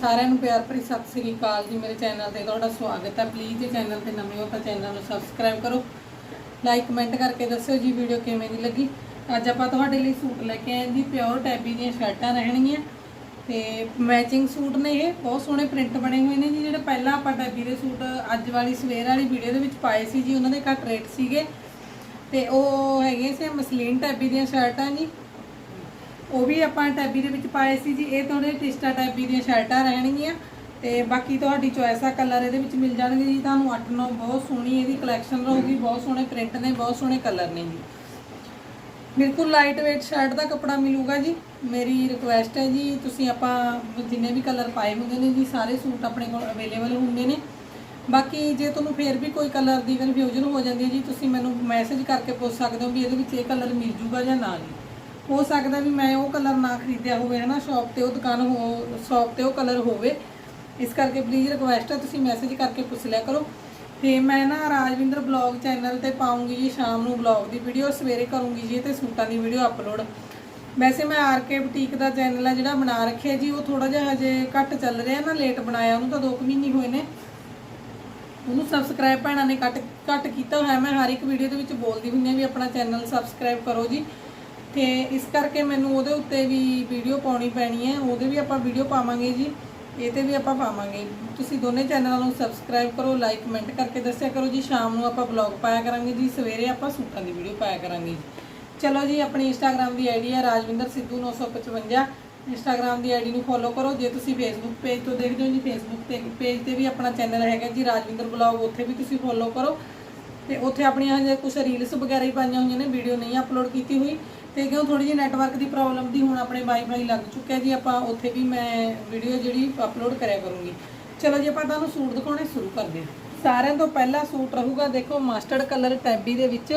ਸਾਰਿਆਂ ਨੂੰ ਪਿਆਰ ਭਰੀ ਸਤਿ ਸ੍ਰੀ ਅਕਾਲ ਜੀ, ਮੇਰੇ ਚੈਨਲ ਤੇ ਤੁਹਾਡਾ ਸਵਾਗਤ ਹੈ। ਪਲੀਜ਼ ਇਹ ਚੈਨਲ ਤੇ ਨਵੇਂ ਹੋ ਤਾਂ ਚੈਨਲ ਨੂੰ ਸਬਸਕ੍ਰਾਈਬ ਕਰੋ। ਲਾਈਕ ਕਮੈਂਟ ਕਰਕੇ ਦੱਸਿਓ ਜੀ ਵੀਡੀਓ ਕਿਵੇਂ ਦੀ ਲੱਗੀ। ਅੱਜ ਆਪਾਂ ਤੁਹਾਡੇ ਲਈ ਸੂਟ ਲੈ ਕੇ ਆਏ ਜੀ ਪਿਓਰ ਟੈਬੀ ਦੀਆਂ ਸ਼ਰਟਾਂ ਰਹਿਣਗੀਆਂ। ਤੇ ਮੈਚਿੰਗ ਸੂਟ ਨੇ ਇਹ, ਬਹੁਤ ਸੋਹਣੇ ਪ੍ਰਿੰਟ ਬਣੇ ਹੋਏ ਨੇ ਜੀ, ਜਿਹੜੇ ਪਹਿਲਾਂ ਆਪਾਂ ਟੈਬੀ ਦੇ ਸੂਟ ਅੱਜ ਵਾਲੀ ਸਵੇਰ ਵਾਲੀ ਵੀਡੀਓ ਦੇ ਵਿੱਚ ਪਾਏ ਸੀ ਜੀ, ਉਹਨਾਂ ਦੇ ਘੱਟ ਰੇਟ ਸੀਗੇ। ਤੇ ਉਹ ਹੈਗੇ ਸੀ, ਮਸਲੀਨ ਟੈਬੀ ਦੀਆਂ ਸ਼ਰਟਾਂ ਜੀ। ਉਹ ਵੀ ਆਪਾਂ ਟੈਬੀ ਦੇ ਵਿੱਚ ਪਾਏ ਸੀ ਜੀ। ਇਹ ਤੁਹਾਡੇ ਟਿਸਟਾ ਟੈਬੀ ਦੀਆਂ ਸ਼ਰਟਾਂ ਰਹਿਣਗੀਆਂ ਤੇ ਬਾਕੀ ਤੁਹਾਡੀ ਚੋਇਸ ਆ, ਕਲਰ ਇਹਦੇ ਵਿੱਚ ਮਿਲ ਜਾਣਗੇ ਜੀ। ਤੁਹਾਨੂੰ 8-9 ਬਹੁਤ ਸੋਹਣੀ ਇਹਦੀ ਕਲੈਕਸ਼ਨ ਰਹੂਗੀ, ਬਹੁਤ ਸੋਹਣੇ ਪ੍ਰਿੰਟ ਨੇ, ਬਹੁਤ ਸੋਹਣੇ ਕਲਰ ਨੇ ਜੀ। ਬਿਲਕੁਲ ਲਾਈਟ weight ਸ਼ਰਟ ਦਾ ਕੱਪੜਾ ਮਿਲੂਗਾ ਜੀ। ਮੇਰੀ ਰਿਕੁਐਸਟ ਹੈ ਜੀ, ਤੁਸੀਂ ਆਪਾਂ ਜਿੰਨੇ ਵੀ ਕਲਰ ਪਾਏ ਹੁੰਦੇ ਨੇ ਜੀ, ਸਾਰੇ ਸੂਟ ਆਪਣੇ ਕੋਲ ਅਵੇਲੇਬਲ ਹੁੰਦੇ ਨੇ। ਬਾਕੀ ਜੇ ਤੁਹਾਨੂੰ ਫੇਰ ਵੀ ਕੋਈ ਕਲਰ ਦੀ ਕਨਫਿਊਜ਼ਨ ਹੋ ਜਾਂਦੀ ਹੈ ਜੀ, ਤੁਸੀਂ ਮੈਨੂੰ ਮੈਸੇਜ ਕਰਕੇ ਪੁੱਛ ਸਕਦੇ ਹੋ ਵੀ ਇਹਦੇ ਵਿੱਚ ਇਹ ਕਲਰ ਮਿਲ ਜੂਗਾ ਜਾਂ ਨਾ ਜੀ। ਹੋ ਸਕਦਾ ਵੀ ਮੈਂ ਉਹ ਕਲਰ ਨਾ ਖਰੀਦਿਆ ਹੋਵੇ, ਹਨਾ ਸ਼ਾਪ ਤੇ ਉਹ ਦੁਕਾਨ ਹੋ ਸ਼ਾਪ ਤੇ ਉਹ ਕਲਰ ਹੋਵੇ। ਇਸ ਕਰਕੇ ਪਲੀਜ਼ ਰਿਕੁਐਸਟ ਹੈ ਤੁਸੀਂ ਮੈਸੇਜ ਕਰਕੇ ਪੁੱਛ ਲਿਆ ਕਰੋ। ਤੇ ਮੈਂ ਨਾ ਰਾਜਵਿੰਦਰ ਬਲੌਗ ਚੈਨਲ ਤੇ ਪਾਉਂਗੀ ਜੀ ਸ਼ਾਮ ਨੂੰ ਬਲੌਗ ਦੀ ਵੀਡੀਓ ਸਵੇਰੇ ਕਰੂੰਗੀ ਜੀ ਤੇ ਸੂਟਾਂ ਦੀ ਵੀਡੀਓ ਅਪਲੋਡ ਵੈਸੇ ਮੈਂ ਆਰਕੇ ਬੁਟੀਕ ਦਾ ਚੈਨਲ ਹੈ ਜਿਹੜਾ ਬਣਾ ਰੱਖਿਆ ਜੀ, ਉਹ ਥੋੜਾ ਜਿਹਾ ਹਜੇ ਘੱਟ ਚੱਲ ਰਿਹਾ ਨਾ ਲੇਟ ਬਣਾਇਆ, ਉਹਨੂੰ ਤਾਂ 2 ਮਹੀਨੇ ਹੋਏ ਨੇ। ਉਹਨੂੰ ਸਬਸਕ੍ਰਾਈਬ ਭੈਣਾਂ ਨੇ ਘੱਟ ਘੱਟ ਕੀਤਾ ਹੋਇਆ, ਮੈਂ ਹਰ ਇੱਕ ਵੀਡੀਓ ਦੇ ਵਿੱਚ ਬੋਲਦੀ ਹੁੰਦੀ ਹਾਂ ਵੀ ਆਪਣਾ ਚੈਨਲ ਸਬਸਕ੍ਰਾਈਬ ਕਰੋ ਜੀ। ਤੇ ਇਸ ਕਰਕੇ ਮੈਨੂੰ ਉਹਦੇ ਉੱਤੇ ਵੀ ਵੀਡੀਓ ਪਾਉਣੀ ਪੈਣੀ ਹੈ। ਉਹਦੇ ਵੀ ਆਪਾਂ ਵੀਡੀਓ ਪਾਵਾਂਗੇ ਜੀ। ਇਹ ਤੇ ਵੀ ਆਪਾਂ ਪਾਵਾਂਗੇ। ਤੁਸੀਂ ਦੋਨੇ ਚੈਨਲਾਂ ਨੂੰ ਸਬਸਕ੍ਰਾਈਬ ਕਰੋ ਲਾਈਕ ਕਮੈਂਟ ਕਰਕੇ ਦੱਸਿਆ ਕਰੋ ਜੀ। ਸ਼ਾਮ ਨੂੰ ਆਪਾਂ ਬਲੌਗ ਪਾਇਆ ਕਰਾਂਗੇ ਜੀ। ਸਵੇਰੇ ਆਪਾਂ ਸੂਟਾਂ ਦੀ ਵੀਡੀਓ ਪਾਇਆ ਕਰਾਂਗੇ ਜੀ। ਚਲੋ ਜੀ, ਆਪਣੀ ਇੰਸਟਾਗ੍ਰam ਦੀ ਆਈਡੀ ਹੈ ਰਾਜਵਿੰਦਰ ਸਿੱਧੂ 955 ਇੰਸਟਾਗ੍ਰam ਦੀ ਆਈਡੀ ਨੂੰ ਫੋਲੋ ਕਰੋ। ਜੇ ਤੁਸੀਂ ਫੇਸਬੁੱਕ ਪੇਜ ਤੋਂ ਦੇਖਦੇ ਹੋ ਜੀ ਫੇਸਬੁੱਕ ਤੇ ਪੇਜ ਤੇ ਵੀ ਆਪਣਾ ਚੈਨਲ ਹੈਗਾ ਜੀ, ਰਾਜਵਿੰਦਰ ਬਲੌਗ ਉੱਥੇ ਵੀ ਤੁਸੀਂ ਫੋਲੋ ਕਰੋ। ਤੇ ਉੱਥੇ ਆਪਣੀਆਂ ਹਜੇ ਕੁਝ ਰੀਲਸ ਵਗੈਰਾ ਹੀ ਪਾਈਆਂ ਹੋਈਆਂ ਨੇ। ਵੀਡੀਓ ਨਹੀਂ ਅਪਲੋਡ ਕੀਤੀ ਹੋਈ। ਤੇ ਕਿਉਂ ਥੋੜੀ ਜਿਹੀ ਨੈਟਵਰਕ ਦੀ ਪ੍ਰੋਬਲਮ ਦੀ ਹੁਣ ਆਪਣੇ ਵਾਈਫਾਈ ਲੱਗ ਚੁੱਕਿਆ ਜੀ ਆਪਾਂ ਉੱਥੇ ਵੀ ਮੈਂ ਵੀਡੀਓ ਜਿਹੜੀ ਅਪਲੋਡ ਕਰਿਆ ਕਰੂੰਗੀ। ਚਲੋ ਜੀ ਆਪਾਂ ਤੁਹਾਨੂੰ ਸੂਟ ਦਿਖਾਉਣੇ ਸ਼ੁਰੂ ਕਰਦੇ ਹਾਂ। ਸਾਰਿਆਂ ਤੋਂ ਪਹਿਲਾ ਸੂਟ ਰਹੂਗਾ ਦੇਖੋ ਮਸਟਰਡ ਕਲਰ ਟੈਬੀ ਦੇ ਵਿੱਚ।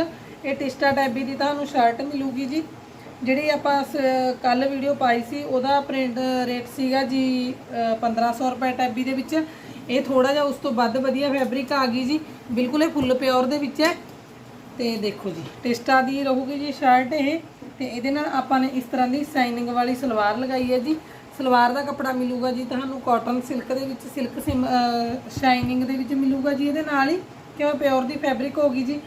ਇਹ ਟਿਸਟਾ ਟੈਬੀ ਦੀ ਤੁਹਾਨੂੰ ਸ਼ਰਟ ਮਿਲੂਗੀ ਜੀ। ਜਿਹੜੀ ਆਪਾਂ ਕੱਲ ਵੀਡੀਓ ਪਾਈ ਸੀ ਉਹਦਾ ਪ੍ਰਿੰਟ ਰੇਟ ਸੀਗਾ ਜੀ ਅ, 1500 ਰੁਪਏ ਟੈਬੀ ਦੇ ਵਿੱਚ। ਇਹ ਥੋੜਾ ਜਿਹਾ ਉਸ ਤੋਂ ਵੱਧ ਵਧੀਆ ਫੈਬਰਿਕ ਆ ਗਈ ਜੀ। ਬਿਲਕੁਲ ਇਹ ਫੁੱਲ ਪਿਓਰ ਦੇ ਵਿੱਚ ਹੈ। ਤੇ ਦੇਖੋ ਜੀ ਟਿਸਟਾ ਦੀ ਰਹੂਗੀ ਜੀ ਸ਼ਰਟ ਇਹ। ਤੇ ਇਹਦੇ ਨਾਲ ਆਪਾਂ ਨੇ ਇਸ ਤਰ੍ਹਾਂ ਦੀ ਸ਼ਾਈਨਿੰਗ ਵਾਲੀ ਸਲਵਾਰ ਲਗਾਈ ਹੈ ਜੀ। ਸਲਵਾਰ ਦਾ ਕੱਪੜਾ ਮਿਲੂਗਾ ਜੀ ਤੁਹਾਨੂੰ ਕਾਟਨ ਸਿਲਕ ਦੇ ਵਿੱਚ ਸਿਲਕ ਸ਼ਾਈਨਿੰਗ ਦੇ ਵਿੱਚ ਮਿਲੂਗਾ ਜੀ ਇਹਦੇ ਨਾਲ ਹੀ। ਕਿਉਂ? ਪਿਓਰ ਦੀ ਫੈਬਰਿਕ ਹੋਗੀ ਜੀ।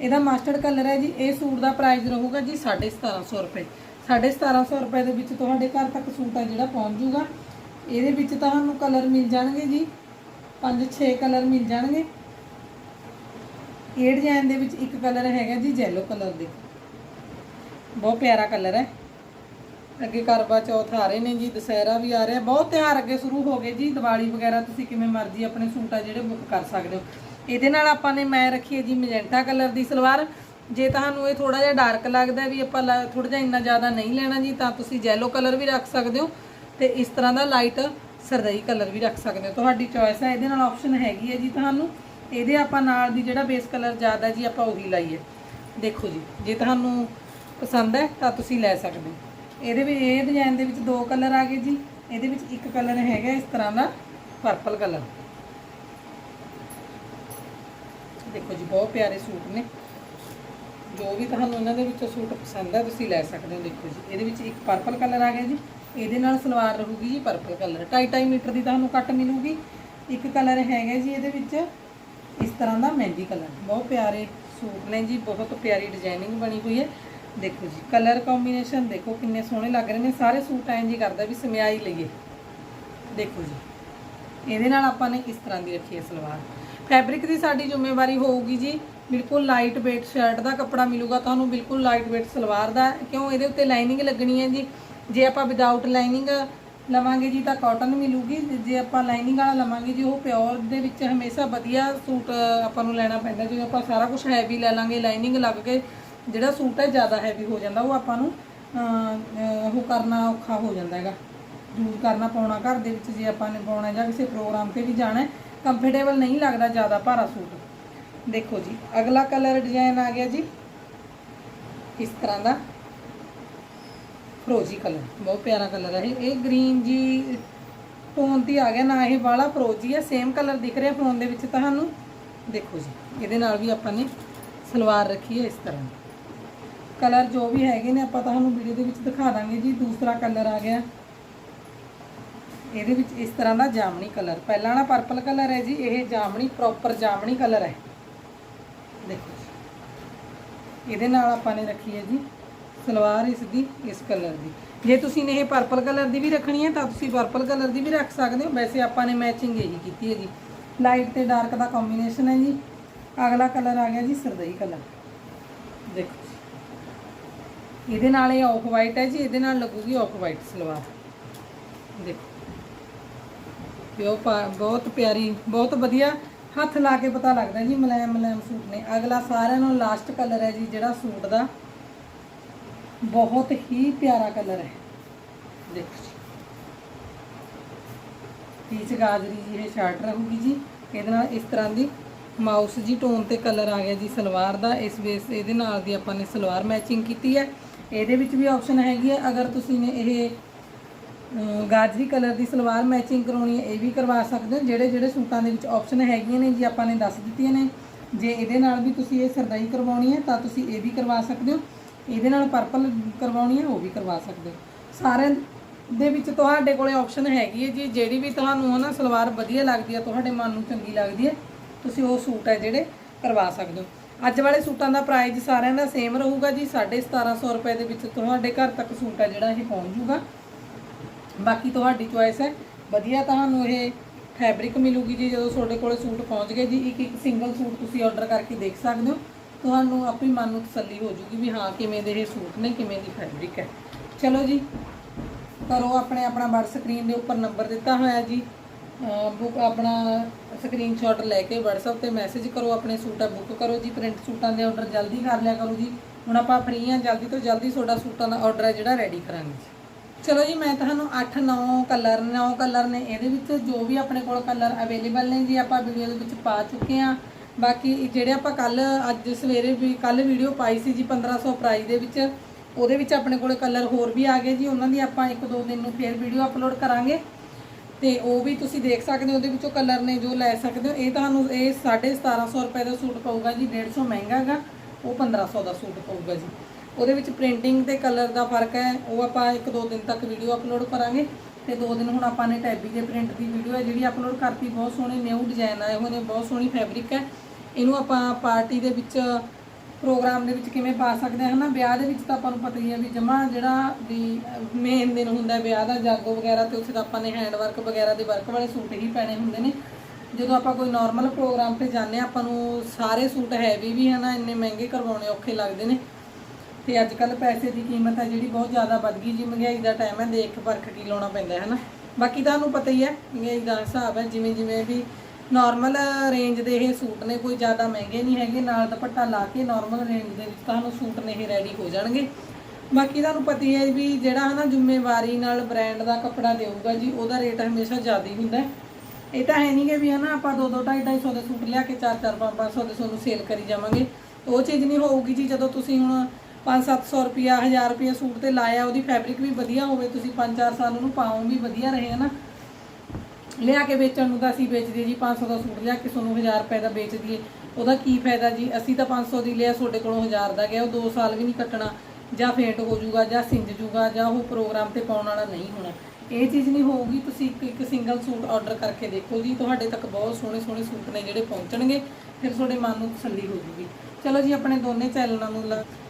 ਇਹਦਾ ਮਾਸਟਰਡ ਕਲਰ ਹੈ ਜੀ। ਇਹ ਸੂਟ ਦਾ ਪ੍ਰਾਈਸ ਰਹੂਗਾ ਜੀ 1750 ਰੁਪਏ। 1750 ਰੁਪਏ ਦੇ ਵਿੱਚ ਤੁਹਾਡੇ ਘਰ ਤੱਕ ਸੂਟ ਹੈ ਜਿਹੜਾ ਪਹੁੰਚ ਜੂਗਾ ਇਹਦੇ ਵਿੱਚ ਤੁਹਾਨੂੰ ਕਲਰ ਮਿਲ ਜਾਣਗੇ ਜੀ। 5-6 ਕਲਰ ਮਿਲ ਜਾਣਗੇ। ਇਹ ਡਿਜ਼ਾਈਨ ਦੇ ਵਿੱਚ ਇੱਕ ਕਲਰ ਹੈਗਾ ਜੀ ਯੈਲੋ ਕਲਰ ਦੇ। ਬਹੁਤ ਪਿਆਰਾ ਕਲਰ ਹੈ। ਅੱਗੇ ਕਰਵਾ ਚੌਥ ਆ ਰਹੇ ਨੇ ਜੀ, ਦੁਸਹਿਰਾ ਵੀ ਆ ਰਿਹਾ। ਬਹੁਤ ਤਿਉਹਾਰ ਅੱਗੇ ਸ਼ੁਰੂ ਹੋ ਗਏ ਜੀ। ਦੀਵਾਲੀ ਵਗੈਰਾ ਤੁਸੀਂ ਕਿਵੇਂ ਮਰਜ਼ੀ ਆਪਣੇ ਸੂਟਾਂ ਜਿਹੜੇ ਬੁੱਕ ਕਰ ਸਕਦੇ ਹੋ। ਇਹਦੇ ਨਾਲ ਆਪਾਂ ਨੇ ਮੈਂ ਰੱਖੀ ਹੈ ਜੀ ਮੈਜੈਂਟਾ ਕਲਰ ਦੀ ਸਲਵਾਰ। ਜੇ ਤੁਹਾਨੂੰ ਇਹ ਥੋੜਾ ਜਿਹਾ ਡਾਰਕ ਲੱਗਦਾ ਵੀ ਆਪਾਂ ਥੋੜਾ ਜਿਹਾ ਇੰਨਾ ਜ਼ਿਆਦਾ ਨਹੀਂ ਲੈਣਾ ਜੀ, ਤਾਂ ਤੁਸੀਂ ਜੈਲੋ ਕਲਰ ਵੀ ਰੱਖ ਸਕਦੇ ਹੋ ਤੇ ਇਸ ਤਰ੍ਹਾਂ ਦਾ ਲਾਈਟ ਸਰਦਈ ਕਲਰ ਵੀ ਰੱਖ ਸਕਦੇ ਹੋ। ਤੁਹਾਡੀ ਚੋਇਸ ਹੈ। ਇਹਦੇ ਨਾਲ ਆਪਸ਼ਨ ਹੈਗੀ ਹੈ ਜੀ ਤੁਹਾਨੂੰ। ਇਹਦੇ ਆਪਾਂ ਨਾਲ ਦੀ ਜਿਹੜਾ ਬੇਸ ਕਲਰ ਜ਼ਿਆਦਾ ਜੀ ਆਪਾਂ ਉਹੀ ਲਾਈਏ। ਦੇਖੋ ਜੀ, ਜੇ ਤੁਹਾਨੂੰ ਪਸੰਦ ਹੈ, ਤਾਂ ਤੁਸੀਂ ਲੈ ਸਕਦੇ ਹੋ। ਇਹਦੇ ਵਿੱਚ ਇਹ ਡਿਜ਼ਾਈਨ ਦੇ ਵਿੱਚ ਦੋ ਕਲਰ ਆ ਗਏ ਜੀ। ਇਹਦੇ ਵਿੱਚ ਇੱਕ ਕਲਰ ਹੈਗਾ ਇਸ ਤਰ੍ਹਾਂ ਦਾ ਪਰਪਲ ਕਲਰ ਦੇਖੋ ਜੀ, ਬਹੁਤ ਪਿਆਰੇ ਸੂਟ ਨੇ। ਜੋ ਵੀ ਤੁਹਾਨੂੰ ਇਹਨਾਂ ਦੇ ਵਿੱਚੋਂ ਸੂਟ ਪਸੰਦ ਹੈ ਤੁਸੀਂ ਲੈ ਸਕਦੇ ਹੋ। ਦੇਖੋ ਜੀ, ਇਹਦੇ ਵਿੱਚ ਇੱਕ ਪਰਪਲ ਕਲਰ ਆ ਗਿਆ ਜੀ। ਇਹਦੇ ਨਾਲ ਸਲਵਾਰ ਰਹੂਗੀ ਜੀ ਪਰਪਲ ਕਲਰ 2.5 ਮੀਟਰ ਦੀ ਤੁਹਾਨੂੰ ਕੱਟ ਮਿਲੂਗੀ। ਇੱਕ ਕਲਰ ਹੈਗਾ ਜੀ ਇਹਦੇ ਵਿੱਚ ਇਸ ਤਰ੍ਹਾਂ ਦਾ ਮਹਿੰਦੀ ਕਲਰ ਬਹੁਤ ਪਿਆਰੇ ਸੂਟ ਨੇ ਜੀ, ਬਹੁਤ ਪਿਆਰੀ ਡਿਜ਼ਾਈਨਿੰਗ ਬਣੀ ਹੋਈ ਹੈ। ਦੇਖੋ ਜੀ ਕਲਰ ਕੰਬੀਨੇਸ਼ਨ ਦੇਖੋ ਕਿੰਨੇ ਸੋਹਣੇ ਲੱਗ ਰਹੇ ਨੇ, ਸਾਰੇ ਸੂਟ ਐਂ ਜੀ ਕਰਦਾ ਵੀ ਸਮਿਆਈ ਲਈਏ। ਦੇਖੋ ਜੀ, ਇਹਦੇ ਨਾਲ ਆਪਾਂ ਨੇ ਇਸ ਤਰ੍ਹਾਂ ਦੀ ਰੱਖੀ ਹੈ ਸਲਵਾਰ? ਫੈਬਰਿਕ ਦੀ ਸਾਡੀ ਜ਼ਿੰਮੇਵਾਰੀ ਹੋਊਗੀ ਜੀ, ਬਿਲਕੁਲ ਲਾਈਟ weight ਸ਼ਰਟ ਦਾ ਕੱਪੜਾ ਮਿਲੂਗਾ ਤੁਹਾਨੂੰ, ਬਿਲਕੁਲ ਲਾਈਟ weight ਸਲਵਾਰ ਦਾ, ਕਿਉਂ ਇਹਦੇ ਉੱਤੇ ਲਾਈਨਿੰਗ ਲੱਗਣੀ ਹੈ ਜੀ। ਜੇ ਆਪਾਂ ਵਿਦਆਊਟ ਲਾਈਨਿੰਗ ਲਵਾਂਗੇ ਜੀ ਤਾਂ ਕਾਟਨ ਮਿਲੂਗੀ, ਜੇ ਆਪਾਂ ਲਾਈਨਿੰਗ ਵਾਲਾ ਲਵਾਂਗੇ ਜੀ, ਉਹ ਪਿਓਰ ਦੇ ਵਿੱਚ ਹਮੇਸ਼ਾ ਵਧੀਆ ਸੂਟ ਆਪਾਂ ਨੂੰ ਲੈਣਾ ਪੈਂਦਾ ਜੇ ਆਪਾਂ ਸਾਰਾ ਕੁਝ ਹੈਵੀ ਲੈ ਲਾਂਗੇ ਲਾਈਨਿੰਗ ਲੱਗ ਕੇ ਜਿਹੜਾ ਸੂਟ ਹੈ ਜ਼ਿਆਦਾ ਹੈਵੀ ਹੋ ਜਾਂਦਾ, ਉਹ ਆਪਾਂ ਨੂੰ ਉਹ ਕਰਨਾ ਔਖਾ ਹੋ ਜਾਂਦਾ ਹੈਗਾ। ਯੂਜ਼ ਕਰਨਾ ਪਾਉਣਾ ਘਰ ਦੇ ਵਿੱਚ, ਜੇ ਆਪਾਂ ਨੇ ਪਾਉਣਾ ਜਾਂ ਕਿਸੇ ਪ੍ਰੋਗਰਾਮ ਤੇ ਵੀ ਜਾਣਾ ਕੰਫਰਟੇਬਲ ਨਹੀਂ ਲੱਗਦਾ ਜ਼ਿਆਦਾ ਭਾਰਾ ਸੂਟ। ਦੇਖੋ ਜੀ, ਅਗਲਾ ਕਲਰ ਡਿਜ਼ਾਈਨ ਆ ਗਿਆ ਜੀ। ਇਸ ਤਰ੍ਹਾਂ ਦਾ ਫਰੋਜੀ ਕਲਰ ਬਹੁਤ ਪਿਆਰਾ ਕਲਰ ਹੈ। ਇਹ ਇਹ ਗ੍ਰੀਨ ਜੀ ਫੋਨ ਤੇ ਆ ਗਿਆ, ਨਾ ਇਹ ਵਾਲਾ ਫਰੋਜੀ ਹੈ ਸੇਮ ਕਲਰ ਦਿਖ ਰਿਹਾ ਫੋਨ ਦੇ ਵਿੱਚ ਤੁਹਾਨੂੰ। ਦੇਖੋ ਜੀ, ਇਹਦੇ ਨਾਲ ਵੀ ਆਪਾਂ ਨੇ ਸਲਵਾਰ ਰੱਖੀ ਹੈ ਇਸ ਤਰ੍ਹਾਂ। ਕਲਰ ਜੋ ਵੀ ਹੈਗੇ ਨੇ, ਆਪਾਂ ਤੁਹਾਨੂੰ ਵੀਡੀਓ ਦੇ ਵਿੱਚ ਦਿਖਾ ਦਾਂਗੇ ਜੀ, ਦੂਸਰਾ ਕਲਰ ਆ ਗਿਆ। ਇਹਦੇ ਵਿੱਚ ਇਸ ਤਰ੍ਹਾਂ ਦਾ ਜਾਮਣੀ ਕਲਰ। ਪਹਿਲਾਂ ਵਾਲਾ ਪਰਪਲ ਕਲਰ ਹੈ ਜੀ, ਇਹ ਜਾਮਣੀ ਪ੍ਰੋਪਰ ਜਾਮਣੀ ਕਲਰ ਹੈ। ਦੇਖੋ ਜੀ। ਇਹਦੇ ਨਾਲ ਆਪਾਂ ਨੇ ਰੱਖੀ ਹੈ ਜੀ, ਸਲਵਾਰ ਇਸ ਦੀ, ਇਸ ਕਲਰ ਦੀ। ਜੇ ਤੁਸੀਂ ਨੇ ਇਹ ਪਰਪਲ ਕਲਰ ਦੀ ਵੀ ਰੱਖਣੀ ਹੈ, ਤਾਂ ਤੁਸੀਂ ਪਰਪਲ ਕਲਰ ਦੀ ਵੀ ਰੱਖ ਸਕਦੇ ਹੋ। ਵੈਸੇ ਆਪਾਂ ਨੇ ਮੈਚਿੰਗ ਇਹੀ ਕੀਤੀ ਹੈ ਜੀ। ਲਾਈਟ ਤੇ ਡਾਰਕ ਦਾ ਕੰਬੀਨੇਸ਼ਨ ਹੈ ਜੀ। ਅਗਲਾ ਕਲਰ ਆ ਗਿਆ ਜੀ, ਸਰਦਈ ਕਲਰ। ਦੇਖੋ ਜੀ। ਇਹਦੇ ਨਾਲ ਇਹ ਆਫ ਵਾਈਟ ਹੈ ਜੀ, ਇਹਦੇ ਨਾਲ ਲੱਗੂਗੀ ਆਫ ਵਾਈਟ ਸਲਵਾਰ। ਦੇਖੋ। ਪਿਓ ਬਹੁਤ ਪਿਆਰੀ, ਬਹੁਤ ਵਧੀਆ ਹੱਥ ਲਾ ਕੇ ਪਤਾ ਲੱਗਦਾ ਜੀ ਮਲਾਇਮ ਮਲੈਮ ਸੂਟ ਨੇ। ਅਗਲਾ ਸਾਰਿਆਂ ਨੂੰ ਲਾਸਟ ਕਲਰ ਹੈ ਜੀ, ਜਿਹੜਾ ਸੂਟ ਦਾ। ਬਹੁਤ ਹੀ ਪਿਆਰਾ ਕਲਰ ਹੈ। ਦੇਖੋ ਜੀ। ਪੀਚ ਗਾਜਰੀ ਜੀ, ਇਹ ਸ਼ਰਟ ਰਹੂਗੀ ਜੀ। ਇਹਦੇ ਨਾਲ ਇਸ ਤਰ੍ਹਾਂ ਦੀ ਮਾਊਸ ਜੀ ਟੋਨ ਤੇ ਕਲਰ ਆ ਗਿਆ ਜੀ ਸਲਵਾਰ ਦਾ। ਇਸ ਬੇਸ, ਇਹਦੇ ਨਾਲ ਦੀ ਆਪਾਂ ਨੇ ਸਲਵਾਰ ਮੈਚਿੰਗ ਕੀਤੀ ਹੈ। ਇਹਦੇ ਵਿੱਚ ਵੀ ਆਪਸ਼ਨ ਹੈਗੀ ਹੈ, ਅਗਰ ਤੁਸੀਂ ਨੇ ਇਹ ਗਾਜਰੀ ਕਲਰ ਦੀ ਸਲਵਾਰ ਮੈਚਿੰਗ ਕਰਾਉਣੀ ਹੈ, ਇਹ ਵੀ ਕਰਵਾ ਸਕਦੇ ਹੋ। ਜਿਹੜੇ ਜਿਹੜੇ ਸੂਟਾਂ ਦੇ ਵਿੱਚ ਆਪਸ਼ਨ ਹੈਗੀਆਂ ਨੇ, ਜੀ ਆਪਾਂ ਨੇ ਦੱਸ ਦਿੱਤੀਆਂ ਨੇ। ਜੇ ਇਹਦੇ ਨਾਲ ਵੀ ਤੁਸੀਂ ਇਹ ਸਰਦਾਈ ਕਰਵਾਉਣੀ ਹੈ, ਤਾਂ ਤੁਸੀਂ ਇਹ ਵੀ ਕਰਵਾ ਸਕਦੇ ਹੋ। ਇਹਦੇ ਨਾਲ ਪਰਪਲ ਕਰਵਾਉਣੀ ਹੈ, ਉਹ ਵੀ ਕਰਵਾ ਸਕਦੇ ਹੋ। ਸਾਰਿਆਂ ਦੇ ਵਿੱਚ ਤੁਹਾਡੇ ਕੋਲੇ ਆਪਸ਼ਨ ਹੈਗੀ ਹੈ ਜੀ। ਜਿਹੜੀ ਵੀ ਤੁਹਾਨੂੰ ਹਨਾ ਸਲਵਾਰ ਵਧੀਆ ਲੱਗਦੀ ਹੈ, ਤੁਹਾਡੇ ਮਨ ਨੂੰ ਚੰਗੀ ਲੱਗਦੀ ਹੈ, ਤੁਸੀਂ ਉਹ ਸੂਟ ਹੈ ਜਿਹੜੇ ਕਰਵਾ ਸਕਦੇ ਹੋ। ਅੱਜ ਵਾਲੇ ਸੂਟਾਂ ਦਾ ਪ੍ਰਾਈਸ ਸਾਰਿਆਂ ਦਾ ਸੇਮ ਰਹੂਗਾ ਜੀ 1750 ਰੁਪਏ ਦੇ ਵਿੱਚ ਤੁਹਾਡੇ ਘਰ ਤੱਕ ਸੂਟ ਹੈ ਜਿਹੜਾ ਇਹ ਪਹੁੰਚ ਜੂਗਾ ਬਾਕੀ ਤੁਹਾਡੀ ਚੁਆਇਸ ਹੈ। ਵਧੀਆ ਤੁਹਾਨੂੰ ਇਹ ਫੈਬਰਿਕ ਮਿਲੂਗੀ ਜੀ, ਜਦੋਂ ਤੁਹਾਡੇ ਕੋਲੇ ਸੂਟ ਪਹੁੰਚ ਗਏ ਜੀ, ਇੱਕ ਇੱਕ ਸਿੰਗਲ ਸੂਟ ਤੁਸੀਂ ਆਰਡਰ ਕਰਕੇ ਦੇਖ ਸਕਦੇ ਹੋ। ਤੁਹਾਨੂੰ ਆਪੇ ਮਨ ਨੂੰ ਤਸੱਲੀ ਹੋ ਜੂਗੀ ਵੀ ਹਾਂ, ਕਿਵੇਂ ਦੇ ਇਹ ਸੂਟ ਨੇ, ਕਿਵੇਂ ਦੀ ਫੈਬਰਿਕ ਹੈ। ਚਲੋ ਜੀ, ਕਰੋ ਆਪਣੇ ਆਪਣਾ ਵਟ ਸਕਰੀਨ ਦੇ ਉੱਪਰ ਨੰਬਰ ਦਿੱਤਾ ਹੋਇਆ ਜੀ। ਬੁੱਕ ਆਪਣਾ ਸਕਰੀਨਸ਼ਾਟ ਲੈ ਕੇ WhatsApp ਤੇ ਮੈਸੇਜ ਕਰੋ, ਆਪਣੇ ਸੂਟਾਂ ਬੁੱਕ ਕਰੋ ਜੀ ਪ੍ਰਿੰਟ ਸੂਟਾਂ ਦੇ ਆਰਡਰ ਜਲਦੀ ਕਰ ਲਿਆ ਕਰੋ ਜੀ। ਹੁਣ ਆਪਾਂ ਫ੍ਰੀ ਹਾਂ, ਜਲਦੀ ਤੋਂ ਜਲਦੀ ਤੁਹਾਡਾ ਸੂਟਾਂ ਦਾ ਆਰਡਰ ਹੈ ਜਿਹੜਾ ਰੈਡੀ ਕਰਾਂਗੇ ਜੀ। ਚਲੋ ਜੀ, ਮੈਂ ਤੁਹਾਨੂੰ 8-9 ਕਲਰ 9 ਕਲਰ ਨੇ, ਇਹਦੇ ਵਿੱਚ ਜੋ ਵੀ ਆਪਣੇ ਕੋਲ ਕਲਰ ਅਵੇਲੇਬਲ ਨੇ ਜੀ, ਆਪਾਂ ਵੀਡੀਓ ਦੇ ਵਿੱਚ ਪਾ ਚੁੱਕੇ ਆ ਬਾਕੀ ਜਿਹੜੇ ਆਪਾਂ ਕੱਲ, ਅੱਜ ਸਵੇਰੇ ਵੀ ਕੱਲ ਵੀਡੀਓ ਪਾਈ ਸੀ ਜੀ 1500 ਪ੍ਰਾਈਸ ਦੇ ਵਿੱਚ, ਉਹਦੇ ਵਿੱਚ ਆਪਣੇ ਕੋਲ ਕਲਰ ਹੋਰ ਵੀ ਆ ਗਏ ਜੀ। ਉਹਨਾਂ ਦੀ ਆਪਾਂ ਇੱਕ ਦੋ ਦਿਨ ਨੂੰ ਫੇਰ ਵੀਡੀਓ ਅਪਲੋਡ ਕਰਾਂਗੇ। ਤੇ ਉਹ ਵੀ ਤੁਸੀਂ ਦੇਖ ਸਕਦੇ ਹੋ, ਉਹਦੇ ਵਿੱਚੋਂ ਕਲਰ ਨੇ ਜੋ ਲੈ ਸਕਦੇ ਹੋ। ਇਹ ਤੁਹਾਨੂੰ ਇਹ 1750 ਰੁਪਏ ਦਾ ਸੂਟ ਪਊਗਾ ਜੀ 150 ਮਹਿੰਗਾ ਹੈਗਾ, ਉਹ 1500 ਦਾ ਸੂਟ ਪਊਗਾ ਜੀ। ਉਹਦੇ ਵਿੱਚ ਪ੍ਰਿੰਟਿੰਗ ਤੇ ਕਲਰ ਦਾ ਫ਼ਰਕ ਹੈ, ਉਹ ਆਪਾਂ ਇੱਕ ਦੋ ਦਿਨ ਤੱਕ ਵੀਡੀਓ ਅਪਲੋਡ ਕਰਾਂਗੇ। ਤੇ ਦੋ ਦਿਨ ਹੁਣ ਆਪਾਂ ਨੇ ਟੈਬੀ ਦੇ ਪ੍ਰਿੰਟ ਦੀ ਵੀਡੀਓ ਹੈ, ਜਿਹੜੀ ਅਪਲੋਡ ਕਰਤੀ, ਬਹੁਤ ਸੋਹਣੇ ਨਿਊ ਡਿਜ਼ਾਈਨ ਆਏ ਹੋਏ ਨੇ, ਬਹੁਤ ਸੋਹਣੀ ਫੈਬਰਿਕ ਹੈ। ਇਹਨੂੰ ਆਪਾਂ ਪਾਰਟੀ ਦੇ ਵਿੱਚ ਪ੍ਰੋਗਰਾਮ ਦੇ ਵਿੱਚ ਕਿਵੇਂ ਪਾ ਸਕਦੇ ਹਾਂ ਨਾ ਵਿਆਹ ਦੇ ਵਿੱਚ ਤਾਂ ਆਪਾਂ ਨੂੰ ਪਤਾ ਹੀ ਹੈ ਵੀ ਜਮਾ ਜਿਹੜਾ ਵੀ ਮੇਨ ਦਿਨ ਹੁੰਦਾ ਵਿਆਹ ਦਾ, ਜਾਗੋ ਵਗੈਰਾ ਤੇ ਉੱਥੇ ਤਾਂ ਆਪਾਂ ਨੇ ਹੈਂਡ ਵਰਕ ਵਗੈਰਾ ਦੇ ਵਰਕ ਵਾਲੇ ਸੂਟ ਹੀ ਪੈਣੇ ਹੁੰਦੇ ਨੇ। ਜਦੋਂ ਆਪਾਂ ਕੋਈ ਨਾਰਮਲ ਪ੍ਰੋਗਰਾਮ ਤੇ ਜਾਂਦੇ ਹਾਂ, ਆਪਾਂ ਨੂੰ ਸਾਰੇ ਸੂਟ ਹੈਵੀ ਵੀ, ਹਨਾ, ਇੰਨੇ ਮਹਿੰਗੇ ਕਰਵਾਉਣੇ ਔਖੇ ਲੱਗਦੇ ਨੇ। ਤੇ ਅੱਜ ਕੱਲ ਪੈਸੇ ਦੀ ਕੀਮਤ ਹੈ ਜਿਹੜੀ ਬਹੁਤ ਜ਼ਿਆਦਾ ਵੱਧ ਗਈ, ਜੀ, ਮਹਿੰਗਾਈ ਦਾ ਟਾਈਮ ਹੈ, ਦੇਖ ਪਰਖ ਕੀ ਲਾਉਣਾ ਪੈਂਦਾ ਹੈ, ਹਨਾ? ਬਾਕੀ ਤੁਹਾਨੂੰ ਪਤਾ ਹੀ ਹੈ, ਮਹਿੰਗਾਈ ਦਾ ਹਿਸਾਬ ਹੈ ਜਿਵੇਂ ਜਿਵੇਂ ਵੀ ਨਾਰਮਲ ਰੇਂਜ ਦੇ ਇਹ ਸੂਟ ਨੇ, ਕੋਈ ਜ਼ਿਆਦਾ ਮਹਿੰਗੇ ਨਹੀਂ ਹੈਗੇ, ਨਾਲ ਦੁਪੱਟਾ ਲਾ ਕੇ ਨਾਰਮਲ ਰੇਂਜ ਦੇ ਵਿੱਚ ਤੁਹਾਨੂੰ ਸੂਟ ਨੇ ਇਹ ਰੈਡੀ ਹੋ ਜਾਣਗੇ। ਬਾਕੀ ਤੁਹਾਨੂੰ ਪਤਾ ਹੀ ਹੈ ਵੀ ਜਿਹੜਾ ਹਨਾ ਜ਼ਿੰਮੇਵਾਰੀ ਨਾਲ ਬ੍ਰਾਂਡ ਦਾ ਕੱਪੜਾ ਦੇਊਗਾ ਜੀ, ਉਹਦਾ ਰੇਟ ਹਮੇਸ਼ਾ ਜ਼ਿਆਦਾ ਹੀ ਹੁੰਦਾ ਇਹ ਤਾਂ ਹੈ ਨਹੀਂ ਕਿ ਵੀ ਹਨਾ ਆਪਾਂ 2 2 2.5 250 ਦੇ ਸੂਟ ਲਿਆ ਕੇ 4 4 5 500 ਦੇ ਤੁਹਾਨੂੰ ਸੇਲ ਕਰੀ ਜਾਵਾਂਗੇ। ਉਹ ਚੀਜ਼ ਨਹੀਂ ਹੋਊਗੀ ਜੀ, ਜਦੋਂ ਤੁਸੀਂ ਹੁਣ 5-700 ਰੁਪਿਆ 1000 ਰੁਪਿਆ ਸੂਟ ਤੇ ਲਾਇਆ, ਉਹਦੀ ਫੈਬਰਿਕ ਵੀ ਵਧੀਆ ਹੋਵੇ, ਤੁਸੀਂ 5-4 ਸਾਲ ਉਹਨੂੰ ਪਾਓ, ਵੀ ਵਧੀਆ ਰਹੇ ਹਨਾ। ਲਿਆ ਕੇ ਵੇਚਣ ਨੂੰ ਤਾਂ ਅਸੀਂ ਵੇਚਦੇ ਜੀ 500 ਦਾ ਸੂਟ ਲਿਆ ਕੇ ਤੁਹਾਨੂੰ 1000 ਰੁਪਏ ਦਾ ਵੇਚ ਦਈਏ, ਉਹਦਾ ਕੀ ਫਾਇਦਾ ਜੀ? ਅਸੀਂ ਤਾਂ 500 ਦੀ ਲਿਆ, ਤੁਹਾਡੇ ਕੋਲੋਂ 1000 ਦਾ ਗਿਆ, ਉਹ 2 ਸਾਲ ਵੀ ਨਹੀਂ ਕੱਟਣਾ, ਜਾਂ ਫੇਂਟ ਹੋ ਜਾਊਗਾ, ਜਾਂ ਸਿੰਜ ਜਾਊਗਾ, ਜਾਂ ਉਹ ਪ੍ਰੋਗਰਾਮ ਤੇ ਪਾਉਣ ਵਾਲਾ ਨਹੀਂ ਹੋਣਾ। ਇਹ ਚੀਜ਼ ਨਹੀਂ ਹੋਊਗੀ, ਤੁਸੀਂ ਇੱਕ ਇੱਕ ਸਿੰਗਲ ਸੂਟ ਆਰਡਰ ਕਰਕੇ ਦੇਖੋ ਜੀ, ਤੁਹਾਡੇ ਤੱਕ ਬਹੁਤ ਸੋਹਣੇ ਸੋਹਣੇ ਸੂਟ ਨੇ ਜਿਹੜੇ ਪਹੁੰਚਣਗੇ, ਫਿਰ ਤੁਹਾਡੇ ਮਨ ਨੂੰ ਤਸੱਲੀ ਹੋ ਜੂਗੀ। ਚਲੋ ਜੀ, ਆਪਣੇ ਦੋਨੇ ਚੈਨਲਾਂ ਨੂੰ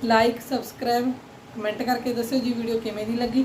ਲਾਈਕ ਸਬਸਕ੍ਰਾਈਬ ਕਮੈਂਟ ਕਰਕੇ ਦੱਸਿਓ ਜੀ ਵੀਡੀਓ ਕਿਵੇਂ ਦੀ ਲੱਗੀ।